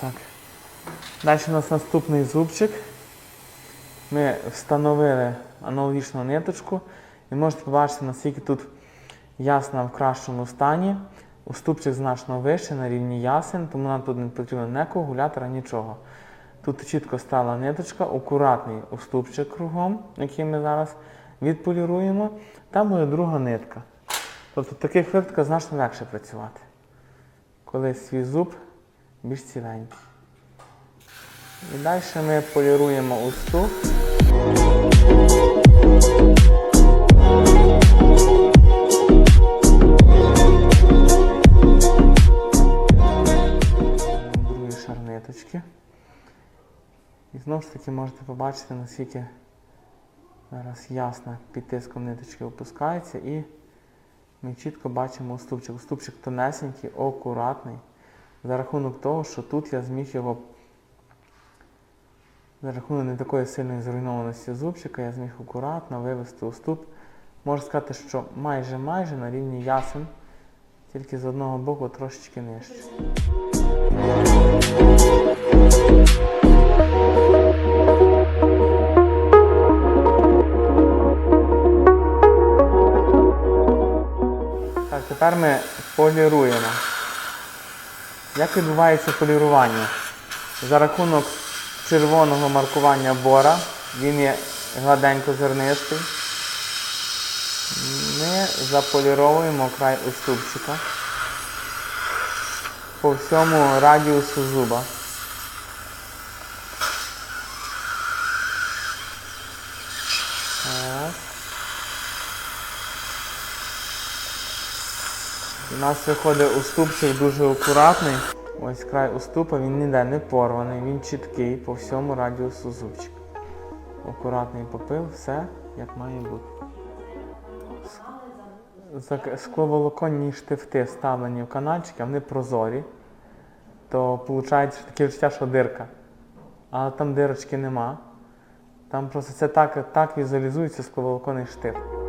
Так. Далі у нас наступний зубчик. Ми встановили аналогічну ниточку і можете побачити, наскільки тут ясна в кращому стані. Уступчик значно вище на рівні ясен, тому нам тут не потрібно ні коагулятора, нічого. Тут чітко стала ниточка, акуратний уступчик кругом, який ми зараз відполіруємо. Там буде друга нитка. Тобто в таких випадках значно легше працювати, коли свій зуб більш ціленький. І далі ми поліруємо уступ. Другий шар ниточки. І знову ж таки можете побачити, наскільки зараз ясно під тиском ниточки опускається і ми чітко бачимо уступчик. Уступчик тонесенький, акуратний. За рахунок того, що тут я зміг його за рахунок не такої сильної зруйнованості зубчика, я зміг акуратно вивести уступ. Можу сказати, що майже майже на рівні ясен, тільки з одного боку трошечки нижче. Так, тепер ми поліруємо. Як відбувається полірування? За рахунок червоного маркування бора, він є гладенько зернистий. Ми заполіровуємо край уступчика по всьому радіусу зуба. Так. У нас виходить уступчик дуже акуратний. Ось край уступа, він ніде не порваний, він чіткий по всьому радіусу зубчика. Акуратний попил, все як має бути. Скловолоконні штифти вставлені в канальчики, вони прозорі. То виходить що таке відчуття, що дирка. Але там дирочки нема. Там просто це так, так візуалізується скловолоконний штифт.